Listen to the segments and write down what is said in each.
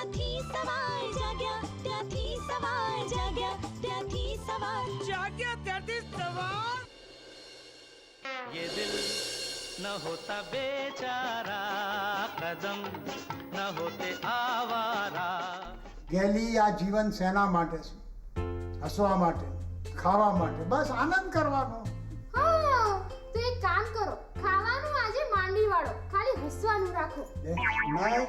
ત્યાંથી સવાર જાગ્યા ત્યાંથી સવાર જાગ્યા ત્યાંથી સવાર જાગ્યા ત્યારથી સવાર ये दिल न होता बेचारा कदम न होते आवारा ગેલી આ જીવન શેના માટે છે હસવા માટે ખાવા માટે બસ આનંદ કરવાનો હા તો એક કામ કરો ખાવાનું આજે માંડી વાળો ખાલી હસવાનું રાખો એ, નહીં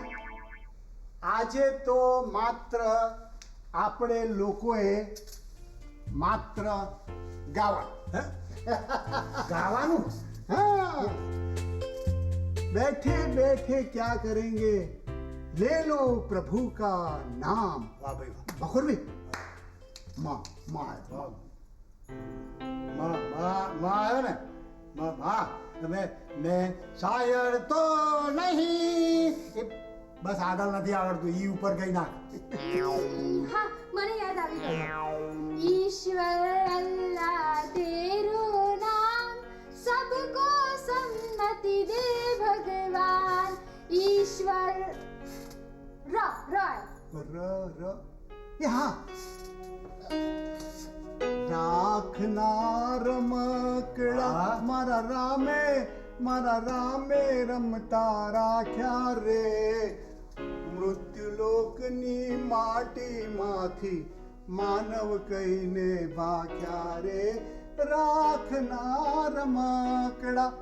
આજે તો માત્ર આપણે લોકોએ માત્ર ગાવાનું હે? ગાવાનું હા बैठे बैठे क्या करेंगे ले लो प्रभु का नाम वाह भाई वाह बखोर भी माँ माँ है वाह माँ माँ माँ आयो ने माँ माँ मैं मैं શાયર તો નહીં એ બસ આગળ નથી આવડતું ઈ ઉપર ગઈ નાખ. હા મને યાદ આવી ગયું. ઈશ્વર અલ્લાહ તેરું નામ સબકો સંમતિ દે ભગવાન. ઈશ્વર ર ર. ર ર. એ હા. રાખનાર મકડા મારા રામે મારા રામે રમતા રાખ્યા રે. મૃત્યુલોકની માટીમાંથી માનવ કહીને ભાગ્યા રે. રાખનાર માકડા.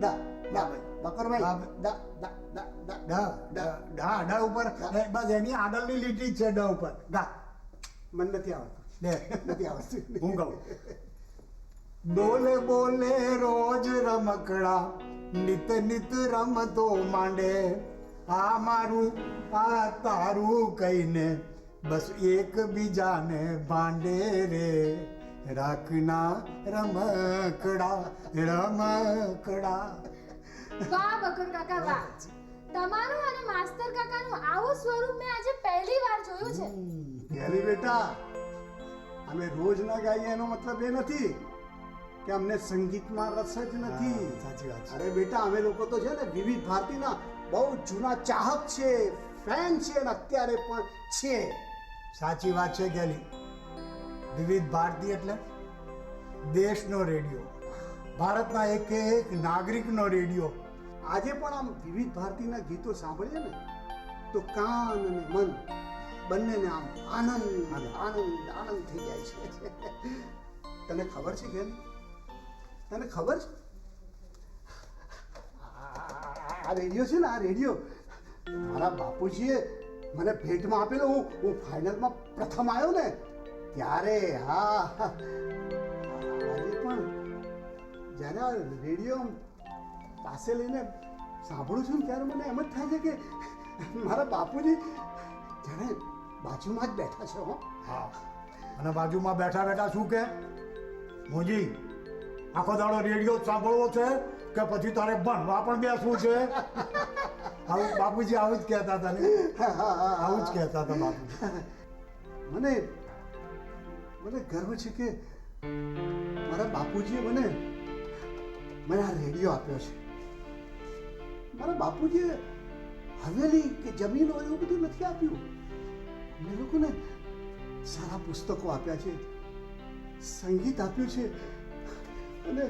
દા દા બકરભાઈ દા દા દા દા ડા ડા ડા ડા ઉપર. બસ એની આગળની લીટી છે ડ ઉપર. ડા મને નથી આવડતું. લે નથી આવડતું. હું ગાઉં બોલે બોલે રોજ રમકડા. નિત નિત રમતો માંડે. આ મારું આ તારું કહીને બસ એક બીજાને ભાંડે રે. રાખના રમકડા રમકડા. વાહ બકર કાકા વાહ. તમારું અને માસ્તર કાકાનું આવું સ્વરૂપ મેં આજે પહેલી વાર જોયું છે. ગેરી બેટા. અમે રોજ ના ગાઈએ એનો મતલબ એ નથી કે અમને સંગીતમાં રસ જ નથી. સાચી વાત અરે બેટા અમે લોકો તો છે ને વિવિધ ભારતીના બહુ જૂના ચાહક છે ફેન છે અને અત્યારે પણ છે. સાચી વાત છે, ગેલી. વિવિધ ભારતી એટલે દેશનો રેડિયો, ભારતના એક એક નાગરિકનો રેડિયો. આજે પણ આમ વિવિધ ભારતીના ગીતો સાંભળીએ ને, તો કાન અને મન બંનેને આમ આનંદ આનંદ આનંદ થઈ જાય છે. તને ખબર છે, ગેલી? તને ખબર છે? આ- રેડિયો છે ને, આ રેડિયો. મારા બાપુજીએ મને ભેટમાં આપેલો. હું હું ફાઇનલમાં પ્રથમ આવ્યો ને, ત્યારે હા આજે પણ જ્યારે આ રેડિયો પાસે લઈને સાંભળું છું ને, ત્યારે મને એમ જ થાય છે કે મારા બાપુજી જાણે બાજુમાં જ બેઠા છે, હા. અને બાજુમાં બેઠા બેઠા શું કે? મોજી, આખો દાડો રેડિયો સાંભળવો છે? કે પછી તારે ભણવા પણ બેસવું છે? આવું બાપુજી આવું જ કહેતા હતા ને? આવું જ કહેતા હતા બાપુજી. મને મને ગર્વ છે કે મારા બાપુજીએ મને મને આ રેડિયો આપ્યો છે. મારા બાપુજીએ હવેલી કે જમીનો એવું બધું નથી આપ્યું. અમને લોકોને સારા પુસ્તકો આપ્યા છે, સંગીત આપ્યું છે અને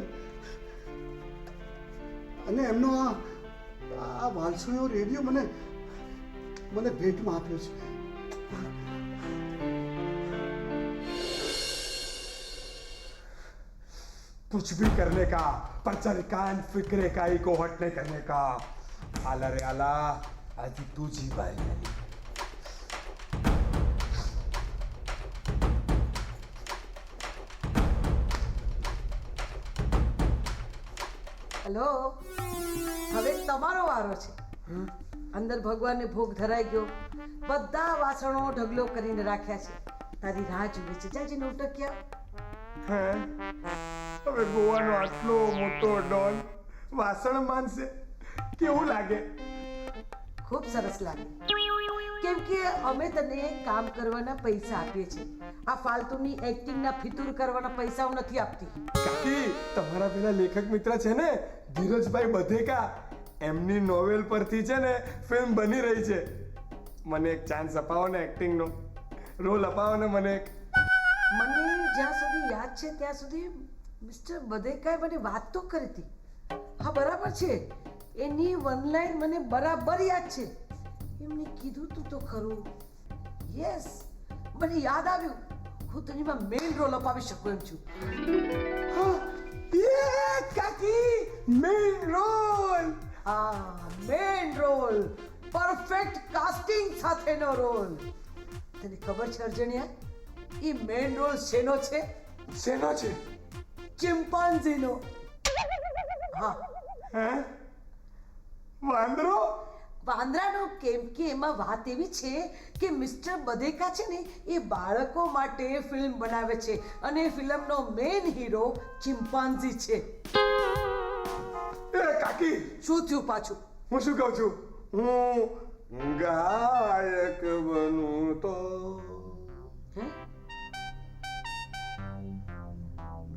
અને એમનો આ આ વાલસોયો રેડિયો મને મને ભેટમાં આપ્યો છે कुछ भी करने का पर चल कान फिक्रे काई को हटने करने का आला रे आला आज तुझी बारी હેલો? હવે તમારો વારો છે. અંદર ભગવાનને ભોગ ધરાઈ ગયો. બધા વાસણો ઢગલો કરીને રાખ્યા છે. તારી રાહ જુએ છે. જાજી નોટક્યા હે? હવે ગોવાનો આટલો મોટો ડોલ વાસણ માનશે? કેવું લાગે? ખૂબ સરસ લાગે. કેમ કે અમે તને કામ કરવાના પૈસા આપીએ છીએ. આ ફાલતુની એક્ટિંગના ફિતુર કરવાના પૈસા હું નથી આપતી. કાકી તમારા પેલા લેખક મિત્ર છે ને ધીરજભાઈ બધેકા. એમની નોવેલ પરથી છે ને ફિલ્મ બની રહી છે. મને એક ચાન્સ અપાવો ને એક્ટિંગનો રોલ અપાવો ને મને એક. મને જ્યાં સુધી યાદ છે ત્યાં સુધી મિસ્ટર બધેકાએ મને વાત તો કરી હતી. હા બરાબર છે. એની વન લાઈન મને બરાબર યાદ છે. એમને કીધું તું તો ખરું. યસ મને યાદ આવ્યું. હું તેનીમાં મેઇન રોલ અપાવી શકું એમ છું. કાકી મેઇન રોલ હા મેઇન રોલ પરફેક્ટ કાસ્ટિંગ સાથેનો રોલ તને ખબર છે અર્જણિયા? એ મેઇન રોલ શેનો છે? શેનો છે? ચિમ્પાન્ઝીનો હા. હે? વાંદરો? વાંદરાનો કેમ કે એમાં વાત એવી છે કે મિસ્ટર બધેકા છે ને એ બાળકો માટે ફિલ્મ બનાવે છે અને ફિલ્મનો મેઇન હીરો ચિમ્પાન્ઝી છે. એ કાકી! શું થયું પાછું? હું શું કહું છું? હું ગાયક બનું તો.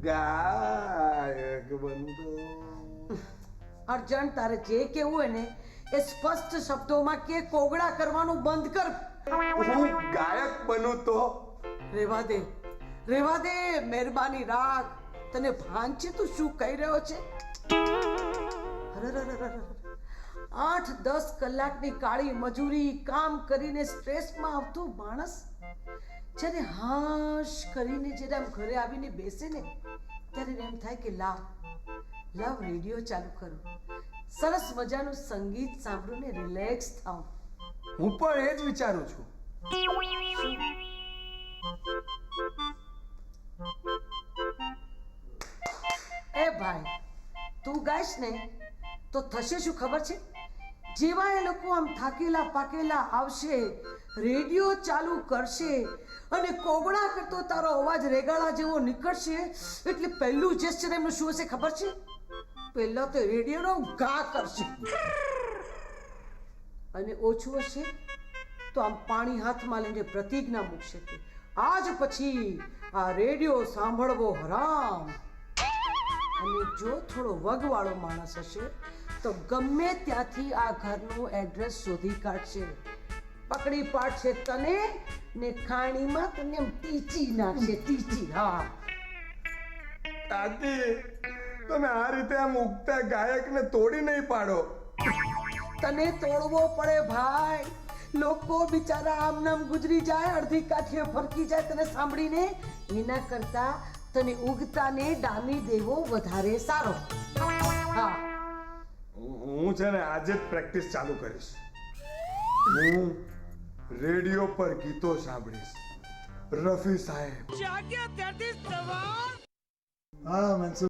ગાયક બનું તો. અર્જન્ટ તારે જે કેવું હોય ને એ સ્પષ્ટ શબ્દોમાં કે કોગળા કરવાનું બંધ કર. હું ગાયક બનું તો? રેવા દે રેવા દે મહેરબાની રાખ. તને ભાન છે તું શું કહી રહ્યો છે? આઠ દસ કલાકની કાળી મજૂરી કામ કરીને સ્ટ્રેસમાં આવતું માણસ જ્યારે હાશ કરીને જ્યારે આમ ઘરે આવીને બેસે ને ત્યારે એમ થાય કે લાવ લાવ રેડિયો ચાલુ કરું. સરસ મજાનું સંગીત સાંભળીને રિલેક્સ થાઉં હું પણ એ જ વિચારું છું. એ ભાઈ તું ગાઈશ ને તો થશે શું ખબર છે? જેવા એ લોકો આમ થાકેલા પાકેલા આવશે રેડિયો ચાલુ કરશે અને કોગળા કરતો તારો અવાજ રેગાળા જેવો નીકળશે એટલે પહેલું જેસ્ચર એમનું શું હશે ખબર છે? પહેલા તો રેડિયોનો ઘા કરશે. અને ઓછું હશે તો આમ પાણી હાથમાં લઈને પ્રતિજ્ઞા મૂકશે કે આજ પછી આ રેડિયો સાંભળવો હરામ. અને જો થોડો વગવાળો માણસ હશે તો ગમે ત્યાંથી આ ઘરનું એડ્રેસ શોધી કાઢશે. પકડી પાડશે તને ને ખાણીમાં તને ટીચી નાખશે, ટીચી, હા. કાકી તમે આ રીતે આમ ઉગતા ગાયકને તોડી નહીં પાડો. તને તોડવો પડે ભાઈ. લોકો બિચારા આમ નામ ગુજરી જાય અડધી કાઠીએ ફરકી જાય તને સાંભળીને? એના કરતા તને ઉગતાને ડામી દેવો વધારે સારો. હા. હું છે ને આજે જ પ્રેક્ટિસ ચાલુ કરીશ. હું રેડિયો પર ગીતો સાંભળીશ. રફી સાહેબ. જાગ્યા ત્યારથી સવાર. હા મનસુખ.